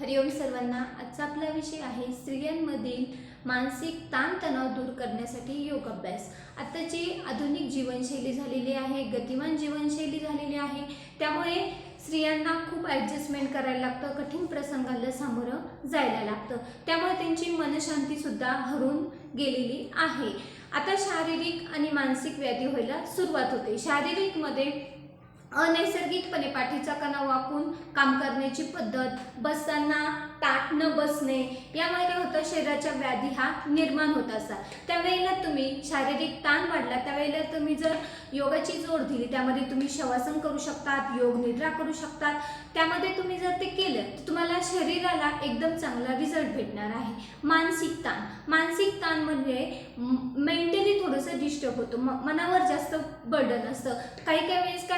हरिओम सर्वांना आजचा आपला विषय आहे स्त्रियांमधील मानसिक ताणतणाव दूर करण्यासाठी योग अभ्यास आत्ताची आधुनिक जीवनशैली झालेली आहे गतिमान जीवनशैली झालेली आहे. त्यामुळे स्त्रियांना खूप ॲडजस्टमेंट करायला लागतं कठीण प्रसंगाला सामोरं जायला लागतं. त्यामुळे त्यांची मनशांतीसुद्धा हरून गेलेली आहे. आता शारीरिक आणि मानसिक व्याधी व्हायला सुरुवात होते. शारीरिकमध्ये अनैसर्गिकपणे पाठीचा कणा वाकून काम करण्याची पद्धत बसताना ताट न बसणे यामुळे काय होतं शरीराच्या व्याधी हा निर्माण होत असतात त्यावेळेला तुम्ही शारीरिक ताण वाढला त्यावेळेला तुम्ही जर योगाची जोड दिली त्यामध्ये तुम्ही शवासन करू शकतात योग निद्रा करू शकतात. त्यामध्ये तुम्ही जर ते केलं तर तुम्हाला शरीराला एकदम चांगला रिझल्ट भेटणार आहे. मानसिक ताण. मानसिक ताण म्हणजे मेंटली थोडंसं डिस्टर्ब होतो. म मनावर जास्त बर्डन असतं. काही काही वेळेस काय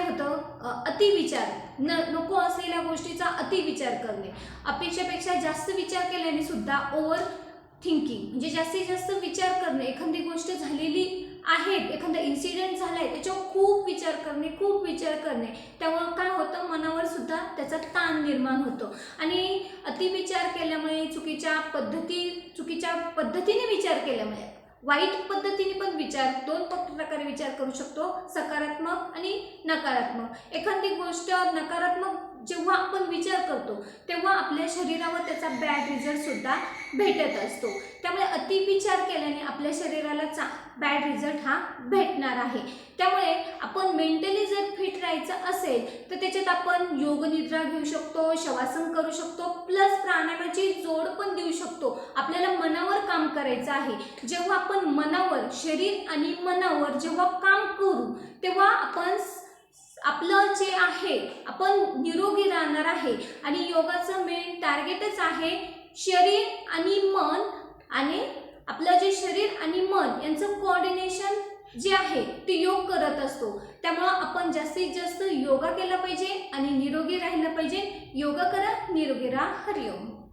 अतिविचार. न नको असलेल्या गोष्टीचा अतिविचार करणे. अपेक्षेपेक्षा जास्त विचार केल्याने सुद्धा ओव्हर थिंकिंग म्हणजे जास्तीत जास्त विचार करणे. एखादी गोष्ट झालेली आहे एखादा इन्सिडेंट झाला आहे त्याच्यावर खूप विचार करणे खूप विचार करणे. त्यामुळं काय होतं? मनावर सुद्धा त्याचा ताण निर्माण होतो. आणि अतिविचार केल्यामुळे चुकीच्या पद्धती चुकीच्या पद्धतीने विचार केल्यामुळे वाईट पद्धतीने पण विचार दोन प्रकारे विचार करू शकतो सकारात्मक आणि नकारात्मक. एखादी गोष्ट नकारात्मक जेव्हा आपण विचार करतो तेव्हा आपल्या शरीरावर त्याचा बॅड रिझल्ट सुद्धा भेटत असतो. त्यामुळे अतिविचार केल्याने आपल्या शरीराला चा बॅड रिझल्ट हा भेटणार आहे. त्यामुळे आपण मेंटली जर फिट राहायचं असेल तर त्याच्यात आपण योगनिद्रा घेऊ शकतो शवासन करू शकतो प्लस प्राणायामाची जोड पण देऊ शकतो. आपल्याला मनावर काम करायचं आहे. जेव्हा आपण मनावर शरीर आणि मनावर जेव्हा काम करू तेव्हा आपण आपलं जे आहे आपण निरोगी राहणार आहे. आणि योगाचं मेन टार्गेटच आहे शरीर आणि मन. आणि आपलं जे शरीर आणि मन यांचं कोऑर्डिनेशन जे आहे ते योग करत असतो. त्यामुळं आपण जास्तीत जास्त योगा केला पाहिजे आणि निरोगी राहिलं पाहिजे. योगा करा निरोगी राहा. हरिओम.